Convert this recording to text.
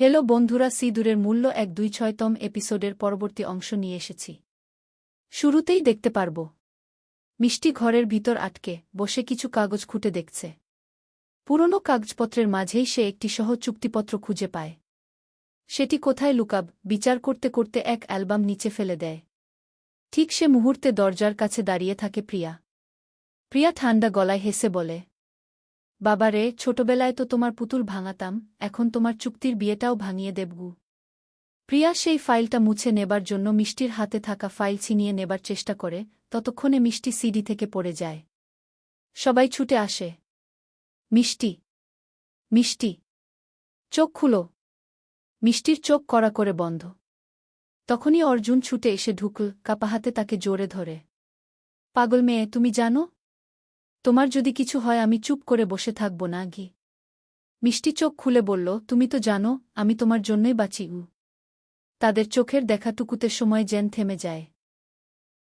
Hello বন্ধুরা, সিঁদুরের মূল্য এক দুই ছয়তম এপিসোডের পরবর্তী অংশ নিয়ে এসেছি। শুরুতেই দেখতে পারব। মিষ্টি ঘরের ভিতর আটকে বসে কিছু কাগজ খুঁটে দেখছে। পুরনো কাগজপত্রের মাঝেই সে একটি সহ চুক্তিপত্র খুঁজে পায়। সেটি কোথায় লুকাব, বিচার করতে করতে এক অ্যালবাম নিচে ফেলে দেয়। ঠিক সে মুহূর্তে দরজার কাছে দাঁড়িয়ে থাকে প্রিয়া। প্রিয়া ঠান্ডা গলায় হেসে বলে বাবা রে ছোটবেলায় তো তোমার পুতুল ভাঙাতাম, এখন তোমার চুক্তির বিয়েটাও ভাঙিয়ে দেবগু। প্রিয়া সেই ফাইলটা মুছে নেবার জন্য মিষ্টির হাতে থাকা ফাইল ছিনিয়ে নেবার চেষ্টা করে, ততক্ষণে মিষ্টি সিডি থেকে পড়ে যায়। সবাই ছুটে আসে। মিষ্টি। মিষ্টি। চোখ খুলো। মিষ্টির চোখ কড়া করে বন্ধ। তখনই অর্জুন ছুটে এসে ঢুকল, কাপা হাতে তাকে জোরে ধরে। পাগল মেয়ে, তুমি জানো? তোমার যদি কিছু হয় আমি চুপ করে বসে থাকব না গি মিষ্টি চোখ খুলে বলল, তুমি তো জানো, আমি তোমার জন্যই বাঁচি তাদের চোখের দেখাটুকুতে সময় জেন থেমে যায়।